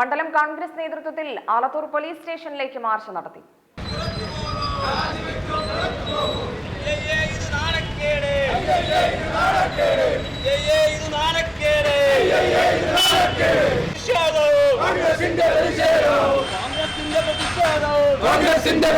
മണ്ഡലം കോൺഗ്രസ് നേതൃത്വത്തിൽ ആലത്തൂർ പോലീസ് സ്റ്റേഷനിലേക്ക് മാർച്ച് നടത്തി. കോൺഗ്രസിന്റെ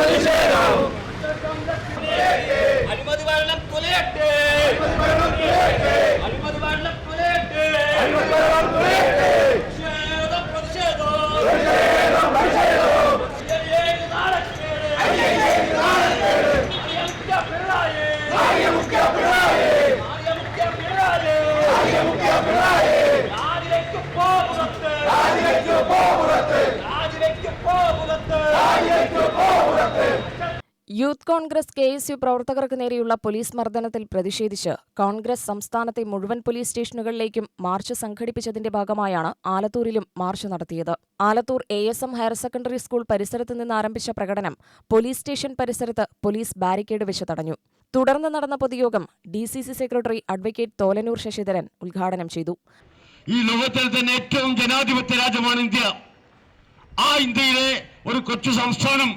youth Congress K S U പ്രവർത്തകർക്ക് നേരെയുള്ള പോലീസ് മർദ്ദനത്തിൽ പ്രതിഷേധിച്ച് കോൺഗ്രസ് സംസ്ഥാനത്തെ മുഴുവൻ പോലീസ് സ്റ്റേഷനുകളിലേക്കും മാർച്ച് സംഘടിപ്പിച്ചതിന്റെ ഭാഗമായാണ് ആലത്തൂരിലും മാർച്ച് നടത്തിയത്. Alathur A S M higher secondary school പരിസരത്ത് നിന്ന് ആരംഭിച്ച പ്രകടനം പോലീസ് സ്റ്റേഷൻ പരിസരത്ത് പോലീസ് ബാരിക്കേഡ് വെച്ച് തടഞ്ഞു. തുടർന്ന് നടന്ന പൊതുയോഗം D C C secretary advocate Tholanur Sasidharan ഉദ്ഘാടനം ചെയ്തു. ഈ ലോകത്തിൽ തന്നെ ഏറ്റവും ജനാധിപത്യ രാജ്യമാണ് ഇന്ത്യ. ആ ഇന്ത്യയിലെ ഒരു കൊച്ചു സംസ്ഥാനം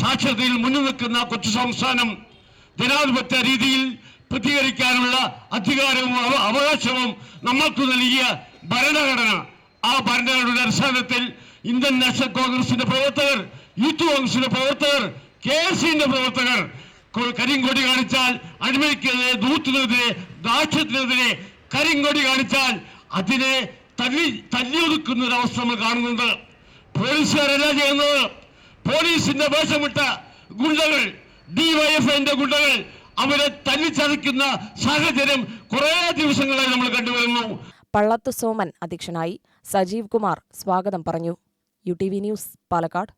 സാക്ഷരതയിൽ മുന്നിൽ നിൽക്കുന്ന കൊച്ചു സംസ്ഥാനം ജനാധിപത്യ രീതിയിൽ പ്രതികരിക്കാനുള്ള അധികാരവും അവകാശവും നമ്മൾക്ക് നൽകിയ ഭരണഘടന. ആ ഭരണഘടനയുടെ അടിസ്ഥാനത്തിൽ ഇന്ത്യൻ നാഷണൽ കോൺഗ്രസിന്റെ പ്രവർത്തകർ യൂത്ത് കോൺഗ്രസിന്റെ പ്രവർത്തകർ കെ എസ് യുവിന്റെ പ്രവർത്തകർ കരിങ്കൊടി കാണിച്ചാൽ അടിമയ്ക്കെതിരെ ദൂത്തിനെതിരെ ദാക്ഷ്യത്തിനെതിരെ കരിങ്കൊടി കാണിച്ചാൽ അതിനെ തല്ലി തല്ലിയൊതുക്കുന്ന ഒരു അവസ്ഥ നമ്മൾ കാണുന്നുണ്ട്. പോലീസുകാരല്ല ചെയ്യുന്നത് പോലീസിന്റെ വേഷമിട്ട ഗുണ്ടകൾ ഡിവൈഎഫ്ഐന്റെ ഗുണ്ടകൾ അവരെ തല്ലിച്ചതയ്ക്കുന്ന സാഹചര്യം കുറേ ദിവസങ്ങളായി നമ്മൾ കണ്ടുവരുന്നു. പള്ളത്ത് സോമൻ അധ്യക്ഷനായി സജീവ് കുമാർ സ്വാഗതം പറഞ്ഞു. U T V news Palakkad.